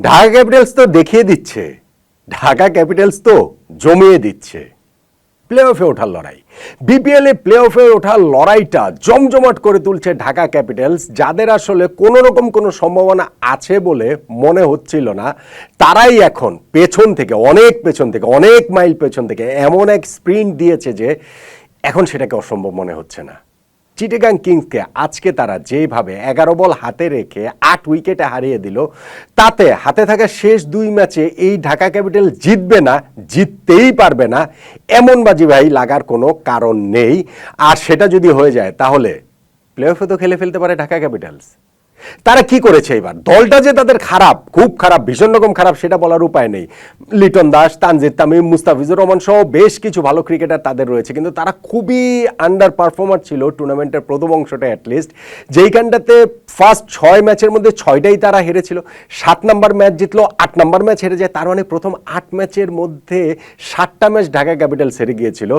Dhaka Capitals তো দেখিয়ে দিচ্ছে। ঢাকা ক্যাপিটালস তো জমিয়ে দিচ্ছে। প্লে অফে ওঠার লড়াই। বিপিএল প্লে অফে ওঠার লড়াইটা জমজমাট করে তুলছে ঢাকা ক্যাপিটালস, যাদের আসলে কোনো রকম কোনো সম্ভাবনা আছে বলে মনে হচ্ছিল না। তারাই এখন পেছন থেকে, অনেক পেছন থেকে, অনেক মাইল পেছন থেকে এমন এক স্প্রিন্ট দিয়েছে যে এখন সেটাকে অসম্ভব মনে হচ্ছে না। চিটেগাং কিংসকে আজকে তারা যেভাবে এগারো বল হাতে রেখে আট উইকেটে হারিয়ে দিল, তাতে হাতে থাকা শেষ দুই ম্যাচে এই ঢাকা ক্যাপিটাল জিতবে না, জিততেই পারবে না, এমন বাজি ভাই লাগার কোনো কারণ নেই। আর সেটা যদি হয়ে যায়, তাহলে প্লে অফে তো খেলে ফেলতে পারে ঢাকা ক্যাপিটালস। তারা কি করেছে এবার? দলটা যে তাদের খারাপ, খুব খারাপ, ভীষণ রকম খারাপ, সেটা বলার উপায় নেই। লিটন দাস, তানজিদ তামিম, মুস্তাফিজুর রহমান সহ বেশ কিছু ভালো ক্রিকেটার তাদের রয়েছে। কিন্তু তারা খুবই আন্ডার পারফর্মার ছিল টুর্নামেন্টের প্রথম অংশটা অ্যাটলিস্ট যেইখানটাতে ফার্স্ট ছয় ম্যাচের মধ্যে ছয়টাই তারা হেরেছিল। সাত নাম্বার ম্যাচ জিতলো, আট নাম্বার ম্যাচ হেরে যায়। তার মানে প্রথম আট ম্যাচের মধ্যে সাতটা ম্যাচ ঢাকা ক্যাপিটালস হেরে গিয়েছিল।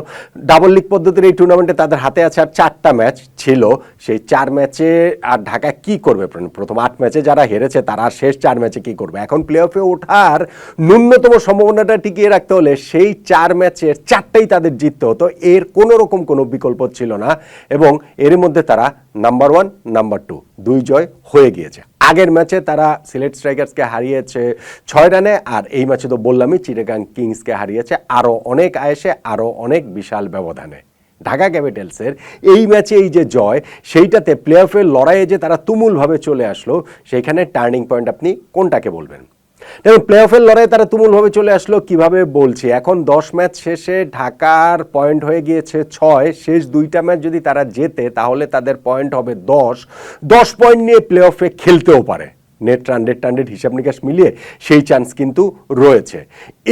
ডাবল লিগ পদ্ধতির এই টুর্নামেন্টে তাদের হাতে আছে আর চারটা ম্যাচ ছিল। সেই চার ম্যাচে আর ঢাকা কি করবে? প্রথম আট ম্যাচে যারা হেরেছে, তারা শেষ চার ম্যাচে কি করবে? এখন প্লে অফে ওঠার ন্যূনতম সম্ভাবনাটা টিকিয়ে রাখতে হলে সেই চার ম্যাচের চারটাই তাদের জিততে হতো। এর কোনো রকম কোনো বিকল্প ছিল না এবং এর মধ্যে তারা নাম্বার ওয়ান নাম্বার টু দুই জয় হয়ে গিয়েছে। আগের ম্যাচে তারা সিলেট স্ট্রাইকার্সকে হারিয়েছে ছয় রানে আর এই ম্যাচে তো বললামই, চিটাগাং কিংসকে হারিয়েছে আরও অনেক আয়েসে আরও অনেক বিশাল ব্যবধানে। ঢাকা ক্যাপিটালসের এই ম্যাচে এই যে জয়, সেইটাতে প্লে অফের লড়াইয়ে যে তারা তুমুলভাবে চলে আসলো, সেইখানে টার্নিং পয়েন্ট আপনি কোনটাকে বলবেন? দেখুন প্লে অফের লড়াইয়ে তারা তুমুলভাবে চলে আসলো, কীভাবে বলছি? এখন দশ ম্যাচ শেষে ঢাকার পয়েন্ট হয়ে গিয়েছে ছয়, শেষ দুইটা ম্যাচ যদি তারা জেতে, তাহলে তাদের পয়েন্ট হবে দশ। দশ পয়েন্ট নিয়ে প্লে অফে খেলতেও পারে। নেট রানডেড টান্ডেড হিসাব নিকাশ মিলিয়ে সেই চান্স কিন্তু রয়েছে।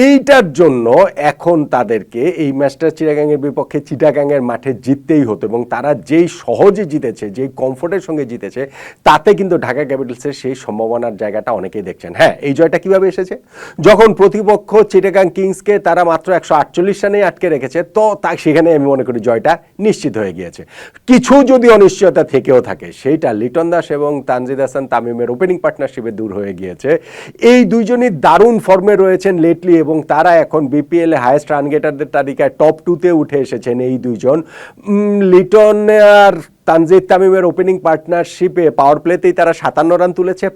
এইটার জন্য এখন তাদেরকে এই ম্যাচটা চিটাগাংয়ের বিপক্ষে চিটাগাংয়ের মাঠে জিততেই হতো এবং তারা যেই সহজে জিতেছে, যেই কমফোর্টের সঙ্গে জিতেছে, তাতে কিন্তু ঢাকা ক্যাপিটালসের সেই সম্ভাবনার জায়গাটা অনেকেই দেখছেন। হ্যাঁ এই জয়টা কীভাবে এসেছে? যখন প্রতিপক্ষ চিটাগাং কিংসকে তারা মাত্র একশো আটচল্লিশ রানেই আটকে রেখেছে, তো তা সেখানে আমি মনে করি জয়টা নিশ্চিত হয়ে গিয়েছে। কিছু যদি অনিশ্চয়তা থেকেও থাকে, সেইটা লিটন দাস এবং তানজিদ হাসান তামিমের ওপেনিং পার্টনারশিপে দূর হয়ে গিয়েছে। এই দুইজনই দারুণ ফর্মে রয়েছেন লেটলি এবং তারা এখন বিপিএল হায়েস্ট রান গেটারদের তালিকায় টপ টুতে উঠে এসেছেন এই দুইজন। লিটন আর তানজিদ তামিমের ওপেনিং পার্টনারশিপে পাওয়ার প্লেতেই তারা সাতান্ন রান তুলেছে।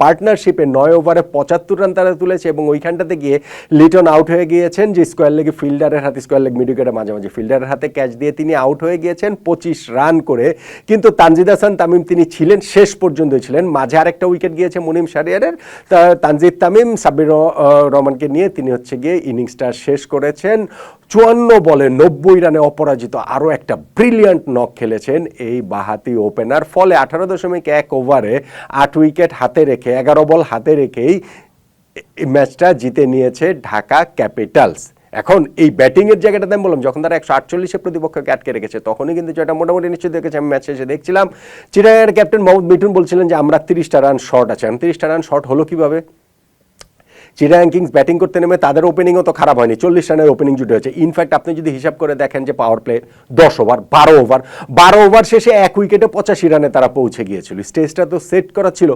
পার্টনারশিপে নয় ওভারে পঁচাত্তর রান তারা তুলেছে এবং ওইখানটাতে গিয়ে লিটন আউট হয়ে গিয়েছেন, যে স্কোয়ার লেগে ফিল্ডারের হাতে, স্কোয়ার লেগ মিডিকেটের মাঝামাঝি ফিল্ডারের হাতে ক্যাচ দিয়ে তিনি আউট হয়ে গিয়েছেন, পঁচিশ রান করে। কিন্তু তানজিদ হাসান, তামিম তিনি ছিলেন, শেষ পর্যন্ত ছিলেন। মাঝে আরেকটা উইকেট গিয়েছে মুনিম শারিয়ারের। তা তানজিদ তামিম, সাব্বির রহমানকে নিয়ে তিনি হচ্ছে গিয়ে ইনিংসটা শেষ করেছেন। চুয়ান্ন বলে নব্বই রানে অপরাজিত আরও একটা ব্রিলিয়ান্ট নক খেলেছেন এই বাহাতি ওপেনার। ফলে আঠারো দশমিক এক ওভারে আট উইকেট হাতে রেখে এগারো বল হাতে রেখেই ম্যাচটা জিতে নিয়েছে ঢাকা ক্যাপিটালস। এখন এই ব্যাটিংয়ের জায়গাটা আমি বললাম, যখন তারা একশো আটচল্লিশে প্রতিপক্ষকে আটকে রেখেছে, তখনই কিন্তু যেটা মোটামুটি নিশ্চিত দেখেছে আমি ম্যাচে শেষে দেখছিলাম। চিরাগের ক্যাপ্টেন মোহাম্মদ মিঠুন বলছিলেন যে, আমরা তিরিশটা রান শর্ট আছে। তিরিশটা রান শর্ট হলো কীভাবে? চিটাগাং কিংস ব্যাটিং করতে নেমে তাদের ওপেনিংও তো খারাপ হয়নি। চল্লিশ রানের ওপেনিং জুটে হয়েছে। ইনফ্যাক্ট আপনি যদি হিসাব করে দেখেন যে পাওয়ার প্লে দশ ওভার বারো ওভার বারো ওভার শেষে এক উইকেটে পঁচাশি রানে তারা পৌঁছে গিয়েছিল। স্টেজটা তো সেট করা ছিল।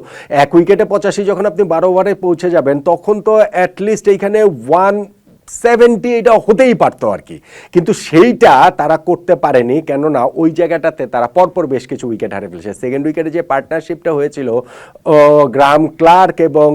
এক উইকেটে পঁচাশি যখন আপনি বারো ওভারে পৌঁছে যাবেন, তখন তো অ্যাটলিস্ট এইখানে ওয়ান সেভেন্টি এটা হতেই পারতো আর কি। কিন্তু সেইটা তারা করতে পারেনি কেননা ওই জায়গাটাতে তারা পরপর বেশ কিছু উইকেট হারে ফেলেছে। সেকেন্ড উইকেটে যে পার্টনারশিপটা হয়েছিল ও, গ্রাহাম ক্লার্ক এবং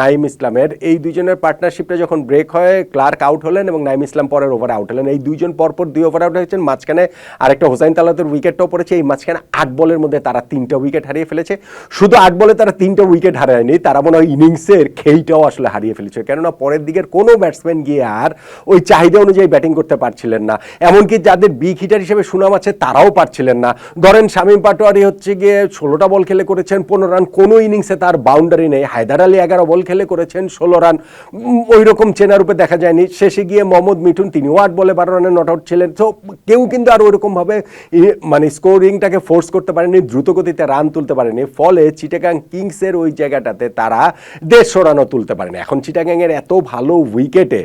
নাইম ইসলামের এই দুজনের পার্টনারশিপটা যখন ব্রেক হয় ক্লার্ক আউট হলেন এবং নাইম ইসলাম পরের ওভার আউট হলেন। এই দুইজন পরপর দুই ওভার আউট হয়েছেন মাঝখানে আরেকটা হোসাইন তালাতের উইকেটটাও পড়েছে। এই মাঝখানে আট বলের মধ্যে তারা তিনটা উইকেট হারিয়ে ফেলেছে। শুধু আট বলে তারা তিনটা উইকেট হারায়নি তারা মনে হয় ইনিংসের খেইটাও আসলে হারিয়ে ফেলেছে। কেননা পরের দিকের কোনো ব্যাটসম্যান গিয়ে আর ওই চাহিদা অনুযায়ী ব্যাটিং করতে পারছিলেন না। এমনকি যাদের বিগ হিটার হিসেবে সুনাম আছে, তারাও পারছিলেন না। ধরেন শামীম পাটোয়ারি হচ্ছে গিয়ে ষোলোটা বল খেলে করেছেন, পনেরো রান কোনো ইনিংসে তার বাউন্ডারি নেই। হায়দার আলী এগারো বল খেলে করেছেন, ষোলো রান ওই রকম চেনা রূপে দেখা যায়নি। শেষে গিয়ে মোহাম্মদ মিঠুন, তিনিও আট বলে বারো রানে নট আউট ছিলেন। তো কেউ কিন্তু আর ওইরকমভাবে মানে স্কোরিংটাকে ফোর্স করতে পারেনি, দ্রুতগতিতে রান তুলতে পারেনি। ফলে চিটাগাং কিংসের ওই জায়গাটাতে তারা দেড়শো রানও তুলতে পারেনি। এখন চিটাগাংয়ের এত ভালো উইকেটে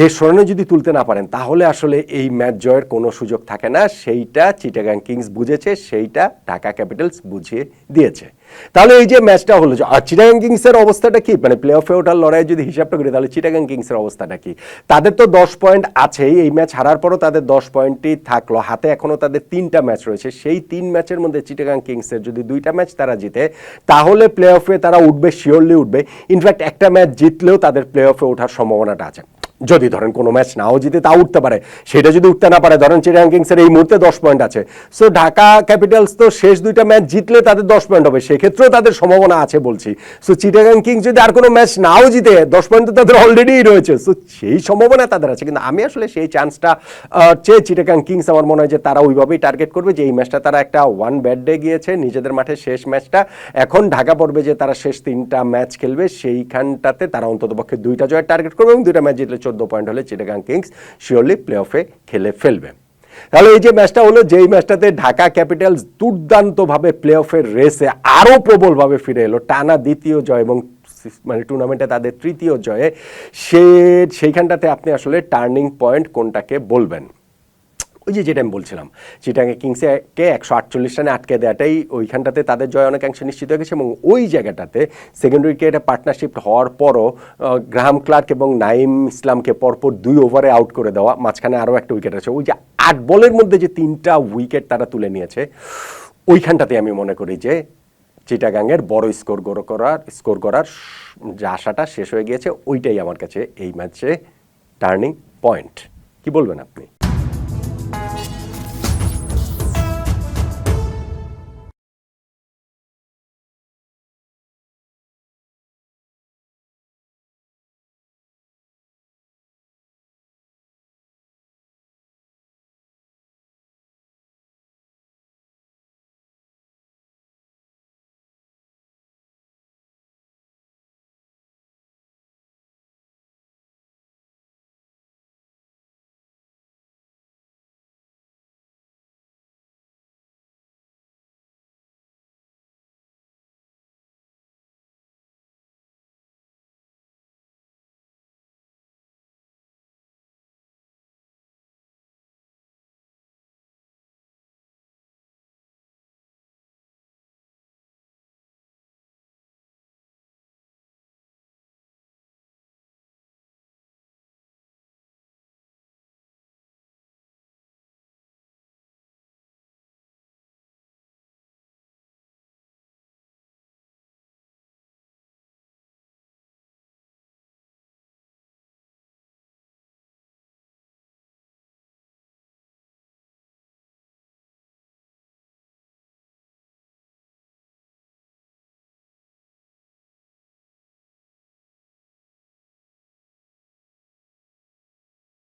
দেশ স্মরণে যদি তুলতে না পারেন, তাহলে আসলে এই ম্যাচ জয়ের কোনো সুযোগ থাকে না। সেইটা চিটাগাং কিংস বুঝেছে, সেইটা ঢাকা ক্যাপিটালস বুঝিয়ে দিয়েছে। তাহলে এই যে ম্যাচটা হলো, আর চিটাগাং কিংসের অবস্থাটা কি? মানে প্লে অফে ওঠার লড়াই যদি হিসাবটা করি, তাহলে চিটাগাং কিংসের অবস্থাটা কি? তাদের তো দশ পয়েন্ট আছেই, এই ম্যাচ হারার পরও তাদের দশ পয়েন্টই থাকল। হাতে এখনও তাদের তিনটা ম্যাচ রয়েছে। সেই তিন ম্যাচের মধ্যে চিটাগাং কিংসের যদি দুইটা ম্যাচ তারা জিতে, তাহলে প্লে অফে তারা উঠবে শিওরলি উঠবে। ইনফ্যাক্ট একটা ম্যাচ জিতলেও তাদের প্লে অফে ওঠার সম্ভাবনাটা আছে। যদি ধরেন কোনো ম্যাচ নাও জিতে তাও উঠতে পারে। সেটা যদি উঠতে না পারে, ধরেন চিটাগাং কিংসের এই মুহূর্তে দশ পয়েন্ট আছে। সো ঢাকা ক্যাপিটালস তো শেষ দুইটা ম্যাচ জিতলে তাদের দশ পয়েন্ট হবে। সেক্ষেত্রেও তাদের সম্ভাবনা আছে বলছি। সো চিটাগাং কিংস যদি আর কোনো ম্যাচ নাও জিতে, দশ পয়েন্ট তো তাদের অলরেডি রয়েছে। সো সেই সম্ভাবনা তাদের আছে। কিন্তু আমি আসলে সেই চান্সটা চেয়ে চিটাগাং কিংস আমার মনে হয় যে তারা ওইভাবেই টার্গেট করবে। যে এই ম্যাচটা তারা একটা ওয়ান ব্যাড ডে গিয়েছে, নিজেদের মাঠে শেষ ম্যাচটা। এখন ঢাকা পড়বে যে তারা শেষ তিনটা ম্যাচ খেলবে, সেইখানটাতে তারা অন্ততপক্ষে দুইটা জয়ের টার্গেট করবে এবং দুইটা ম্যাচ জিতলে চোদ্দ পয়েন্ট হলে চিটাগাং কিংস শিওরলি প্লে অফে খেলে ফেলবে। তাহলে এই যে ম্যাচটা হলো, যেই ম্যাচটাতে ঢাকা ক্যাপিটালস দুর্দান্তভাবে প্লে অফের রেসে আরও প্রবলভাবে ফিরে এলো, টানা দ্বিতীয় জয় এবং মানে টুর্নামেন্টে তাদের তৃতীয় জয়ে, সে, সেইখানটাতে আপনি আসলে টার্নিং পয়েন্ট কোনটাকে বলবেন? ওই যে যেটা আমি বলছিলাম চিটাঙ্গে কিংসকে একশো আটচল্লিশ রানে আটকে দেওয়াটাই ওইখানটাতে তাদের জয় অনেকাংশে নিশ্চিত হয়ে গেছে এবং ওই জায়গাটাতে সেকেন্ড উইকেটে পার্টনারশিপ হওয়ার পরও গ্রাহাম ক্লার্ক এবং নাইম ইসলামকে পরপর দুই ওভারে আউট করে দেওয়া, মাঝখানে আরও একটা উইকেট আছে। ওই যে আট বলের মধ্যে যে তিনটা উইকেট তারা তুলে নিয়েছে, ওইখানটাতে আমি মনে করি যে চিটাগাংয়ের বড় স্কোর করার স্কোর করার যে আশাটা শেষ হয়ে গিয়েছে, ওইটাই আমার কাছে এই ম্যাচে টার্নিং পয়েন্ট কি বলবেন আপনি?